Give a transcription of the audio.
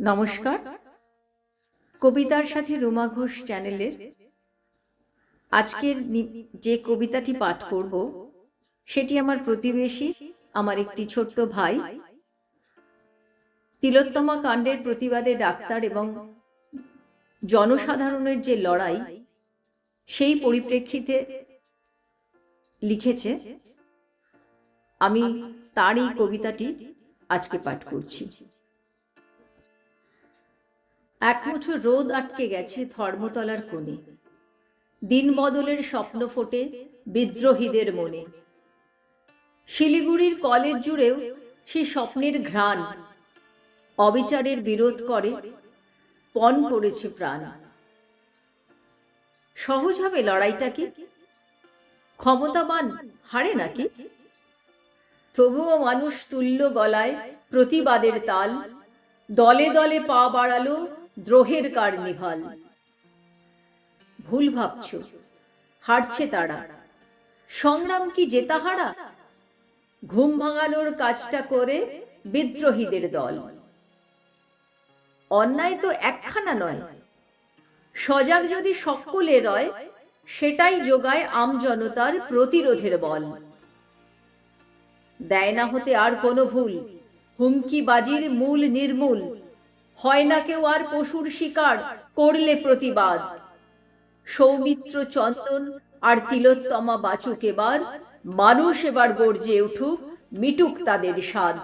নমস্কার। কবিতার সাথে রুমা ঘোষ চ্যানেলের আজকের যে কবিতাটি পাঠ করব, সেটি আমার প্রতিবেশী, আমার একটি ছোট্ট ভাই, তিলোত্তমা কাণ্ডের প্রতিবাদে ডাক্তার এবং জনসাধারণের যে লড়াই, সেই পরিপ্রেক্ষিতে লিখেছে, আমি তার এই কবিতাটি আজকে পাঠ করছি। এক মুঠো রোদ আটকে গেছে ধর্মতলার কোণে। দিন বদলের স্বপ্ন ফোটে বিদ্রোহীদের মনে। শিলিগুড়ির কলেজ জুড়েও সেই স্বপ্নের ঘ্রাণ। অবিচারের বিরোধ করে, পণ করেছে প্রাণ। সহজ হবে লড়াইটা কি ক্ষমতাবান হারে নাকি? তবুও মানুষ তুল্য গলায় প্রতিবাদের তাল। দলে দলে পা বাড়ালো দ্রোহের কার্নিভাল। ভুল ভাবছ, হারছে তারা। সংগ্রাম কি জেতাহারা? ঘুম ভাঙানোর কাজটা করে বিদ্রোহীদের দল। অন্যায় তো একখানা নয়। সজাগ যদি সকলে রয়, সেটাই যোগায় আমজনতার প্রতিরোধের বল। দেয় না হতে আর কোনো ভুল। হুমকি বাজির মূল নির্মূল। হয় না কেউ আর পশুর শিকার, করলে প্রতিবাদ। সৌমিত্র চন্দন আর তিলোত্তমা বাচুক এবার, মানুষ এবার গর্জে উঠুক, মিটুক তাদের স্বাদ।